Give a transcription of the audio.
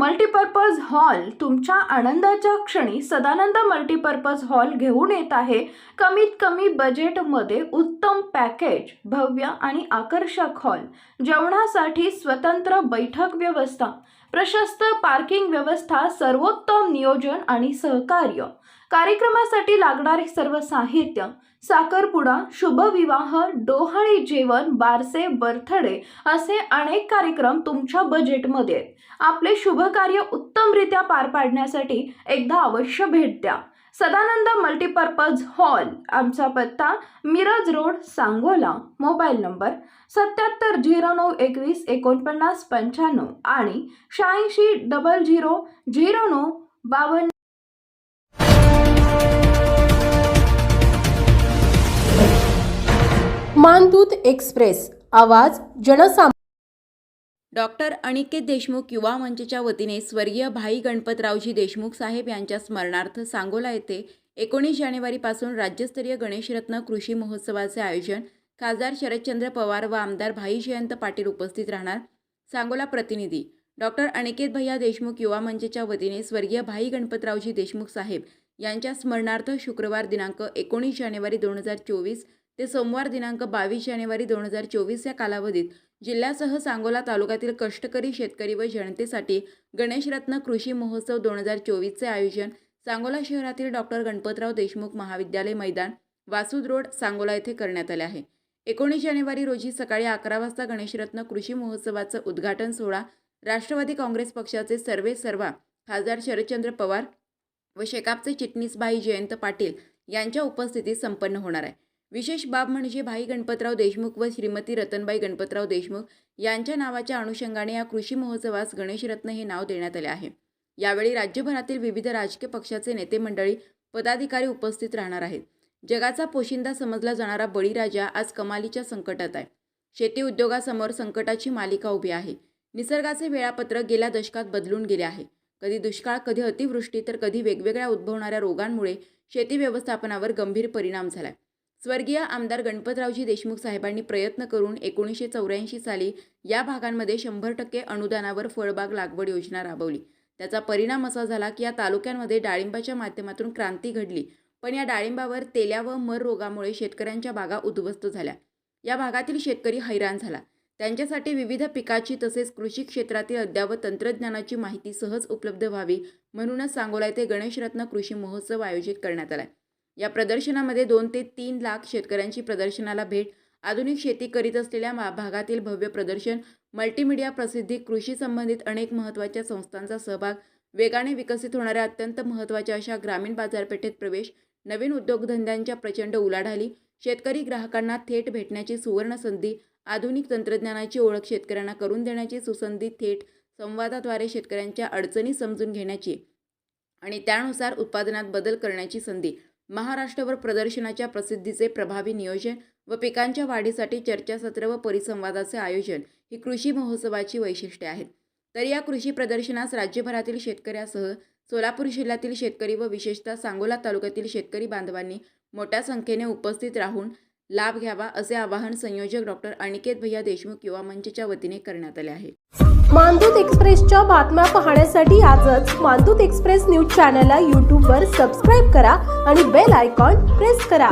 Multipurpose hall तुमच्या आनंदाच्या क्षणी सदानंद मल्टीपर्पज हॉल घेऊन येत आहे. कमीत कमी बजेटमध्ये उत्तम पॅकेज भव्य आणि आकर्षक हॉल जेवणासाठी स्वतंत्र बैठक व्यवस्था प्रशस्त पार्किंग व्यवस्था सर्वोत्तम नियोजन आणि सहकार्य. कार्यक्रमासाठी लागणारे सर्व साहित्य साखरपुडा शुभविवाह डोहाळी जेवण बारसे बर्थडे असे अनेक कार्यक्रम तुमच्या बजेटमध्ये आहेत. आपले शुभ कार्य उत्तमरित्या पार पाडण्यासाठी एकदा अवश्य भेट द्या सदानंद मल्टीपर्पज हॉल आमचा पत्ता Miraj road Sangola mobile number सत्याहत्तर झिरो नऊ एकवीस एकोणपन्नास पंच्याण्णव आणि शहाऐंशी डबल झिरो झिरो नऊ बावन्न मानदूत एक्सप्रेस आवाज जनसाम डॉक्टर अनिकेत देशमुख युवा मंचच्या वतीने स्वर्गीय भाई गणपतरावजी देशमुख साहेब यांच्या स्मरणार्थ सांगोला येथे एकोणीस जानेवारीपासून राज्यस्तरीय गणेशरत्न कृषी महोत्सवाचे आयोजन खासदार शरदचंद्र पवार व आमदार भाई जयंत पाटील उपस्थित राहणार सांगोला प्रतिनिधी. डॉक्टर अनिकेत भैया देशमुख युवा मंचच्या वतीने स्वर्गीय भाई गणपतरावजी देशमुख साहेब यांच्या स्मरणार्थ शुक्रवार दिनांक एकोणीस जानेवारी दोन हजार चोवीस ते सोमवार दिनांक बावीस जानेवारी दोन हजार चोवीस या कालावधीत जिल्ह्यासह सांगोला तालुक्यातील कष्टकरी शेतकरी व जनतेसाठी गणेशरत्न कृषी महोत्सव दोन हजार चोवीसचे आयोजन सांगोला शहरातील डॉक्टर गणपतराव देशमुख महाविद्यालय मैदान वासूद रोड सांगोला येथे करण्यात आले आहे. एकोणीस जानेवारी रोजी सकाळी अकरा वाजता गणेशरत्न कृषी महोत्सवाचं उद्घाटन सोहळा राष्ट्रवादी काँग्रेस पक्षाचे सर्वे सर्वा खासदार शरदचंद्र पवार व शेकापचे चिटणीसभाई जयंत पाटील यांच्या उपस्थितीत संपन्न होणार आहे. विशेष बाब म्हणजे भाई गणपतराव देशमुख व श्रीमती रतनबाई गणपतराव देशमुख यांच्या नावाच्या अनुषंगाने या कृषी महोत्सवास गणेशरत्न हे नाव देण्यात आले आहे. यावेळी राज्यभरातील विविध राजकीय पक्षाचे नेते मंडळी पदाधिकारी उपस्थित राहणार आहेत. जगाचा पोशिंदा समजला जाणारा बळीराजा आज कमालीच्या संकटात आहे. शेती उद्योगासमोर संकटाची मालिका उभी आहे. निसर्गाचे वेळापत्रक गेल्या दशकात बदलून गेले आहे. कधी दुष्काळ कधी अतिवृष्टी तर कधी वेगवेगळ्या उद्भवणाऱ्या रोगांमुळे शेती व्यवस्थापनावर गंभीर परिणाम झालाय. स्वर्गीय आमदार गणपतरावजी देशमुख साहेबांनी प्रयत्न करून एकोणीसशे चौऱ्याऐंशी साली या भागांमध्ये शंभर टक्के अनुदानावर फळबाग लागवड योजना राबवली. त्याचा परिणाम असा झाला की या तालुक्यांमध्ये डाळिंबाच्या माध्यमातून क्रांती घडली पण या डाळिंबावर तेल्या व मर रोगामुळे शेतकऱ्यांच्या बागा उद्ध्वस्त झाल्या. या भागातील शेतकरी हैराण झाला. त्यांच्यासाठी विविध पिकाची तसेच कृषी क्षेत्रातील अद्ययावत तंत्रज्ञानाची माहिती सहज उपलब्ध व्हावी म्हणूनच सांगोला येथे गणेशरत्न कृषी महोत्सव आयोजित करण्यात आला या प्रदर्शनामध्ये दोन ते तीन लाख शेतकऱ्यांची प्रदर्शनाला भेट आधुनिक शेती करीत असलेल्या भागातील भव्य प्रदर्शन मल्टीमीडिया प्रसिद्धी कृषी संबंधित अनेक महत्त्वाच्या संस्थांचा सहभाग वेगाने विकसित होणाऱ्या अत्यंत महत्त्वाच्या अशा ग्रामीण बाजारपेठेत प्रवेश नवीन उद्योगधंद्यांच्या प्रचंड उलाढाली शेतकरी ग्राहकांना थेट भेटण्याची सुवर्ण संधी आधुनिक तंत्रज्ञानाची ओळख शेतकऱ्यांना करून देण्याची सुसंधी थेट संवादाद्वारे शेतकऱ्यांच्या अडचणी समजून घेण्याची आणि त्यानुसार उत्पादनात बदल करण्याची संधी. महाराष्ट्रभर प्रदर्शनाच्या प्रसिद्धीचे प्रभावी नियोजन व पिकांच्या वाढीसाठी चर्चासत्र व परिसंवादाचे आयोजन ही कृषी महोत्सवाची वैशिष्ट्ये आहेत. तर या कृषी प्रदर्शनास राज्यभरातील शेतकऱ्यासह सोलापूर जिल्ह्यातील शेतकरी व विशेषतः सांगोला तालुक्यातील शेतकरी बांधवांनी मोठ्या संख्येने उपस्थित राहून लाभ घ्यावा असे आवाहन संयोजक डॉक्टर अनिकेत भैया देशमुख युवा मंचच्या वतीने करण्यात आले आहे. मानदूत एक्सप्रेसच्या बातम्या पाहण्यासाठी आजच मानदूत एक्सप्रेस न्यूज चॅनलला यूट्यूबवर सबस्क्राईब करा आणि बेल आयकॉन प्रेस करा.